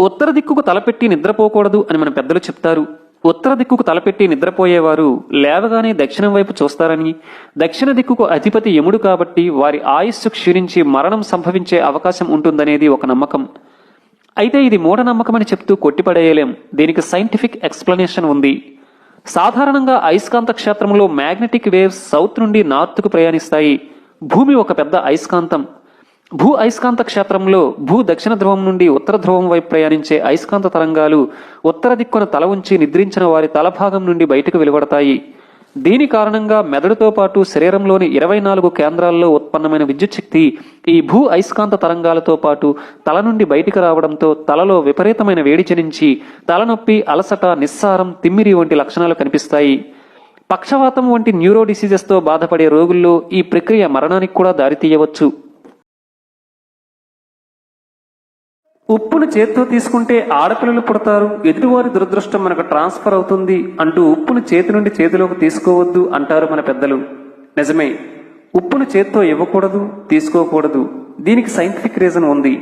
ఉత్తర దిక్కుకు తలపెట్టి నిద్రపోకూడదు అని మన పెద్దలు చెప్తారు. ఉత్తర దిక్కుకు తలపెట్టి నిద్రపోయేవారు లేవగానే దక్షిణం వైపు చూస్తారని దక్షిణ దిక్కుకు అధిపతి యముడు కాబట్టి వారి ఆయుస్సు క్షీణించి మరణం సంభవించే అవకాశం ఉంటుందనేది ఒక నమ్మకం. అయితే ఇది మూఢనమ్మకమని చెప్తూ కొట్టిపడేయలేం. దీనికి సైంటిఫిక్ ఎక్స్ప్లెనేషన్ ఉంది. సాధారణంగా అయస్కాంత క్షేత్రంలో మ్యాగ్నెటిక్ వేవ్స్ సౌత్ నుండి నార్త్కు ప్రయాణిస్తాయి. భూమి ఒక పెద్ద అయస్కాంతం. భూ అయస్కాంత క్షేత్రంలో భూ దక్షిణ ధ్రువం నుండి ఉత్తర ధ్రువం వైపు ప్రయాణించే అయస్కాంత తరంగాలు ఉత్తర దిక్కున తల ఉంచి నిద్రించిన వారి తలభాగం నుండి బయటకు వెలువడతాయి. దీని కారణంగా మెదడుతో పాటు శరీరంలోని ఇరవై నాలుగు కేంద్రాల్లో ఉత్పన్నమైన విద్యుత్ శక్తి ఈ భూ అయస్కాంత తరంగాలతో పాటు తల నుండి బయటికి రావడంతో తలలో విపరీతమైన వేడి జనించి తలనొప్పి అలసట నిస్సారం తిమ్మిరి వంటి లక్షణాలు కనిపిస్తాయి. పక్షవాతం వంటి న్యూరో డిసీజెస్తో బాధపడే రోగుల్లో ఈ ప్రక్రియ మరణానికి కూడా దారితీయవచ్చు. ఉప్పును చేత్తో తీసుకుంటే ఆడపిల్లలు పుడతారు ఎదుటివారి దురదృష్టం మనకు ట్రాన్స్ఫర్ అవుతుంది అంటూ ఉప్పును చేతి నుండి చేతిలోకి తీసుకోవద్దు అంటారు మన పెద్దలు. నిజమే ఉప్పును చేత్తో ఇవ్వకూడదు తీసుకోకూడదు. దీనికి సైంటిఫిక్ రీజన్ ఉంది.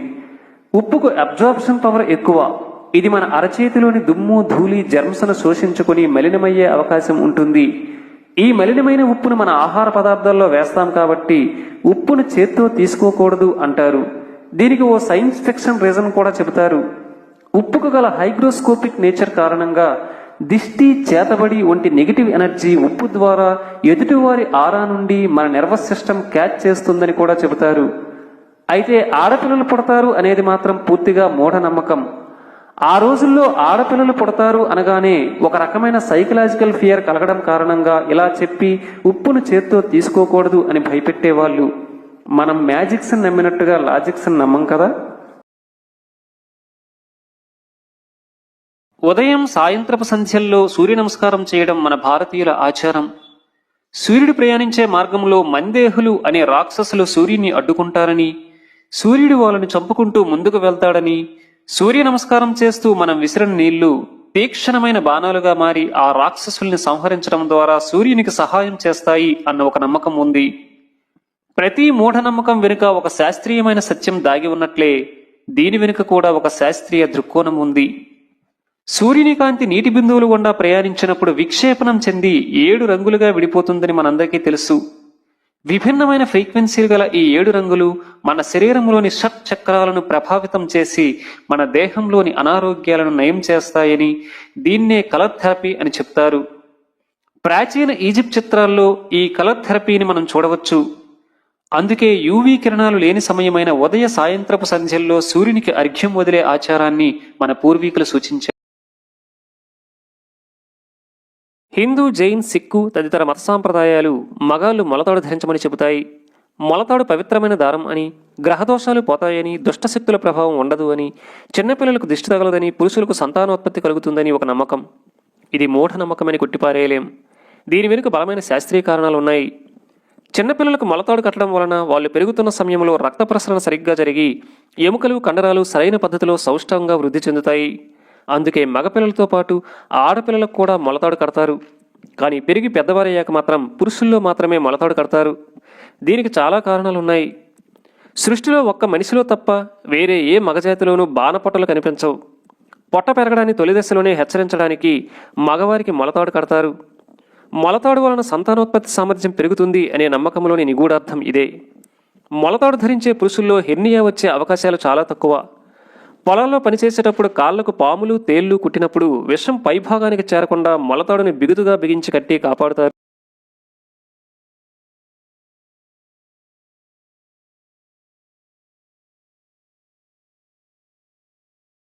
ఉప్పుకు అబ్జార్ప్షన్ పవర్ ఎక్కువ. ఇది మన అరచేతిలోని దుమ్ము ధూళి జర్మ్స్ను శోషించుకుని మలినమయ్యే అవకాశం ఉంటుంది. ఈ మలినమైన ఉప్పును మన ఆహార పదార్థాల్లో వేస్తాం కాబట్టి ఉప్పును చేత్తో తీసుకోకూడదు అంటారు. దీనికి ఓ సైన్స్ ఫిక్షన్ రీజన్ కూడా చెబుతారు. ఉప్పుకు గల హైగ్రోస్కోపిక్ నేచర్ కారణంగా దిష్టి చేతబడి వంటి నెగిటివ్ ఎనర్జీ ఉప్పు ద్వారా ఎదుటివారి ఆరా నుండి మన నర్వస్ సిస్టమ్ క్యాచ్ చేస్తుందని కూడా చెబుతారు. అయితే ఆడపిల్లలు పుడతారు అనేది మాత్రం పూర్తిగా మూఢనమ్మకం. ఆ రోజుల్లో ఆడపిల్లలు పుడతారు అనగానే ఒక రకమైన సైకలాజికల్ ఫియర్ కలగడం కారణంగా ఇలా చెప్పి ఉప్పును చేత్తో తీసుకోకూడదు అని భయపెట్టేవాళ్ళు. మనం మ్యాజిక్స్ నమ్మినట్టుగా లాజిక్స్ నమ్మం కదా? ఉదయం సాయంత్రపు సంధ్యల్లో సూర్య నమస్కారం చేయడం మన భారతీయుల ఆచారం. సూర్యుడు ప్రయాణించే మార్గంలో మందేహులు అనే రాక్షసులు సూర్యుని అడ్డుకుంటారని సూర్యుడు వాళ్ళని చంపుకుంటూ ముందుకు వెళ్తాడని సూర్య నమస్కారం చేస్తూ మనం విసిరిన నీళ్ళు తీక్షణమైన బాణాలుగా మారి ఆ రాక్షసుల్ని సంహరించడం ద్వారా సూర్యునికి సహాయం చేస్తాయి అన్న ఒక నమ్మకం ఉంది. ప్రతి మూఢనమ్మకం వెనుక ఒక శాస్త్రీయమైన సత్యం దాగి ఉన్నట్లే దీని వెనుక కూడా ఒక శాస్త్రీయ దృక్కోణం ఉంది. సూర్యుని కాంతి నీటి బిందువులు గుండా ప్రయాణించినప్పుడు విక్షేపణం చెంది ఏడు రంగులుగా విడిపోతుందని మనందరికీ తెలుసు. విభిన్నమైన ఫ్రీక్వెన్సీలు గల ఈ ఏడు రంగులు మన శరీరంలోని షట్ చక్రాలను ప్రభావితం చేసి మన దేహంలోని అనారోగ్యాలను నయం చేస్తాయని దీన్నే కలర్ థెరపీ అని చెప్తారు. ప్రాచీన ఈజిప్ట్ చిత్రాల్లో ఈ కలర్ థెరపీని మనం చూడవచ్చు. అందుకే యూవీ కిరణాలు లేని సమయమైన ఉదయ సాయంత్రపు సంధ్యల్లో సూర్యునికి అర్ఘ్యం వదిలే ఆచారాన్ని మన పూర్వీకులు సూచించారు. హిందూ జైన్ సిక్కు తదితర మత సాంప్రదాయాలు మగాళ్ళు మొలతాడు ధరించమని చెబుతాయి. మొలతాడు పవిత్రమైన దారం అని గ్రహదోషాలు పోతాయని దుష్టశక్తుల ప్రభావం ఉండదు అని చిన్నపిల్లలకు దిష్టి తగలదని పురుషులకు సంతానోత్పత్తి కలుగుతుందని ఒక నమ్మకం. ఇది మూఢనమ్మకమని కొట్టిపారేయలేం. దీని వెనుక బలమైన శాస్త్రీయ కారణాలు ఉన్నాయి. చిన్నపిల్లలకు మొలతాడు కట్టడం వలన వాళ్ళు పెరుగుతున్న సమయంలో రక్త ప్రసరణ సరిగ్గా జరిగి ఎముకలు కండరాలు సరైన పద్ధతిలో సౌష్టంగా వృద్ధి చెందుతాయి. అందుకే మగపిల్లలతో పాటు ఆడపిల్లలకు కూడా మొలతాడు కడతారు. కానీ పెరిగి పెద్దవారయ్యాక మాత్రం పురుషుల్లో మాత్రమే మొలతాడు కడతారు. దీనికి చాలా కారణాలు ఉన్నాయి సృష్టిలో ఒక్క మనిషిలో తప్ప వేరే ఏ మగజాతిలోనూ బాణపొట్టలు కనిపించవు. పొట్ట పెరగడాన్ని తొలి దశలోనే హెచ్చరించడానికి మగవారికి మొలతాడు కడతారు. మొలతాడు వలన సంతానోత్పత్తి సామర్థ్యం పెరుగుతుంది అనే నమ్మకంలోని నిగూఢార్థం ఇదే. మొలతాడు ధరించే పురుషుల్లో హెర్నియా వచ్చే అవకాశాలు చాలా తక్కువ. పొలంలో పనిచేసేటప్పుడు కాళ్ళకు పాములు తేళ్ళు కుట్టినప్పుడు విషం పైభాగానికి చేరకుండా మొలతాడుని బిగుతుగా బిగించి కట్టి కాపాడుతారు.